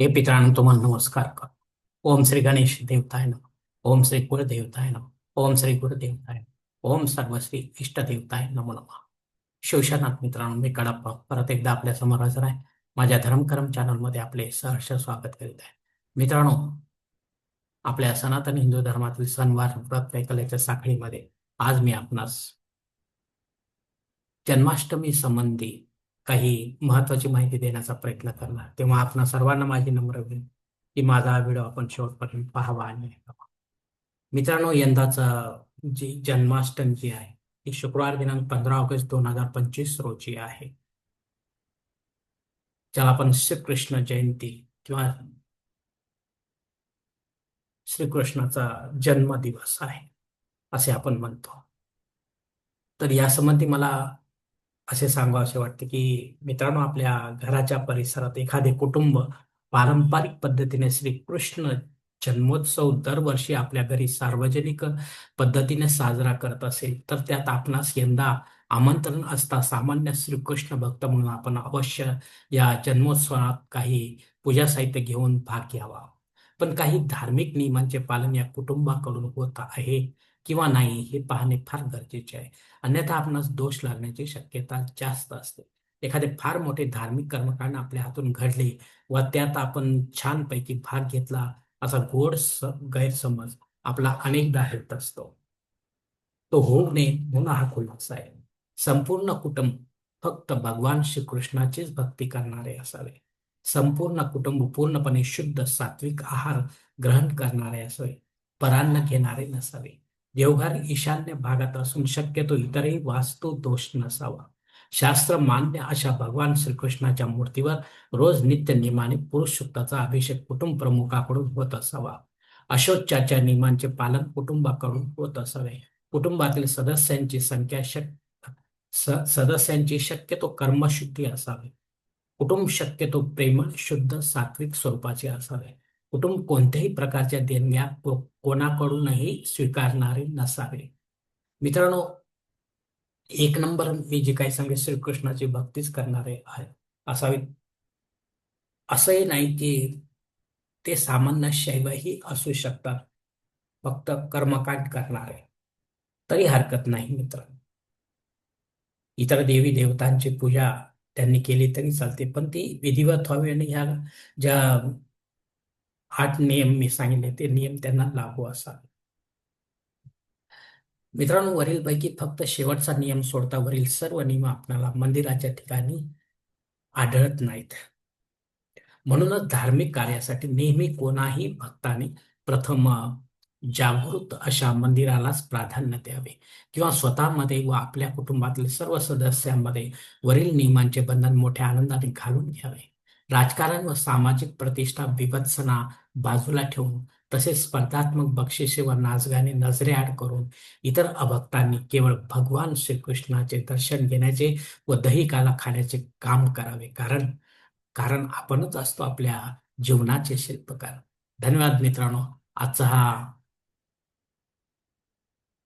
हे पितरांनो तुम्हाला नमस्कार कर ओम श्री गणेश देवताय नम. ओम श्री कुलदेवताय नम. ओम श्री गुरुदेवताय ओम सर्वश्री इष्टदेवताय नमो नमः. शिवशनाथ मित्रांनो मी कडप्पा परत एकदा आपल्यासमोर हजर आहे. माझ्या धर्मकरम चॅनलमध्ये आपले सहर्ष स्वागत करीत आहे. मित्रांनो आपल्या सनातन हिंदू धर्मातील सणवार व्रत वैकल्याच्या साखळीमध्ये आज मी आपणास जन्माष्टमी संबंधी काही महत्वाची माहिती देण्याचा प्रयत्न करणार. तेव्हा आपण सर्वांना माझी नम्र होईल की माझा हा व्हिडिओ आपण शेवटपर्यंत पाहावा आणि ऐकावा. मित्रांनो यंदाचा जी जन्माष्टमी जी आहे ती शुक्रवार दिनांक पंधरा ऑगस्ट दोन हजार पंचवीस रोजी आहे. ज्याला आपण श्रीकृष्ण जयंती किंवा श्रीकृष्णाचा जन्मदिवस आहे असे आपण म्हणतो. तर यासंबंधी मला असे सांगावं असे वाटते की मित्रांनो आपल्या घराच्या परिसरात एखादे कुटुंब पारंपरिक पद्धतीने श्रीकृष्ण जन्मोत्सव दरवर्षी आपल्या घरी सार्वजनिक पद्धतीने साजरा करत असेल तर त्यात आपणास यंदा आमंत्रण असता सामान्य श्रीकृष्ण भक्त म्हणून आपण अवश्य या जन्मोत्सवात काही पूजा साहित्य घेऊन भाग घ्यावा. पण काही धार्मिक नियमांचे पालन या कुटुंबाकडून होत आहे. किंवा नाही हे पाहणे फार गरजेचे आहे. अन्यथा आपणास दोष लागण्याची शक्यता जास्त असते. एखादे फार मोठे धार्मिक कर्मकांड आपल्या हातून घडले व त्यात आपण छानपैकी भाग घेतला असा गोड गैरसमज आपला अनेकदा हेत असतो. तो होऊ नये म्हणून हा खुलासा आहे. संपूर्ण कुटुंब फक्त भगवान श्रीकृष्णाचीच भक्ती करणारे असावे. संपूर्ण कुटुंब पूर्णपणे शुद्ध सात्विक आहार ग्रहण करणारे असावे. परान्न घेणारे नसावे. देवघर ईशान्य भागात असून शक्यतो इतरही वास्तू दोष नसावा. शास्त्र मान्य अशा भगवान श्रीकृष्णाच्या मूर्तीवर रोज नित्य नियमाने पुरुष शुक्ताचा अभिषेक कुटुंब प्रमुखाकडून होत असावा. अशोच्याच्या नियमांचे पालन कुटुंबाकडून होत असावे. कुटुंबातील सदस्यांची संख्या शक सदस्यांची शक्यतो कर्मशुद्धी असावी. कुटुंब शक्यतो प्रेमळ शुद्ध सात्विक स्वरूपाचे असावे. कुटुंब कोणत्याही प्रकारच्या देणग्या कोणाकडूनही स्वीकारणारे नसावे. मित्रांनो एक नंबर मी जे काही सांगेल श्रीकृष्णाची भक्तीच करणारे आहे. असावे असंही नाही की ते सामान्य शैवही असू शकतात. फक्त कर्मकांड करणारे. तरी हरकत नाही मित्र. इतर देवी देवतांची पूजा त्यांनी केली तरी चालते पण ती विधिवत व्हावी आणि ह्या ज्या आठ नियम मी सांगितले ते नियम त्यांना लागू असावे. मित्रांनो वरील पैकी फक्त शेवटचा नियम सोडता वरील सर्व नियम आपल्याला मंदिराच्या ठिकाणी आढळत नाहीत. म्हणूनच धार्मिक कार्यासाठी नेहमी कोणाही भक्ताने प्रथम जागृत अशा मंदिरालाच प्राधान्य द्यावे. किंवा स्वतःमध्ये व आपल्या कुटुंबातील सर्व सदस्यांमध्ये वरील नियमांचे बंधन मोठ्या आनंदाने घालून घ्यावे. राजकारण व सामाजिक प्रतिष्ठा विभत्सना बाजूला ठेवून तसेच स्पर्धात्मक बक्षिसे व नाचगाणे नजरेआड करून इतर अभक्तांनी केवळ भगवान श्रीकृष्णाचे दर्शन घेण्याचे व दहिकाला खाण्याचे काम करावे. कारण कारण आपणच असतो आपल्या जीवनाचे शिल्पकार. धन्यवाद मित्रांनो. आजचा हा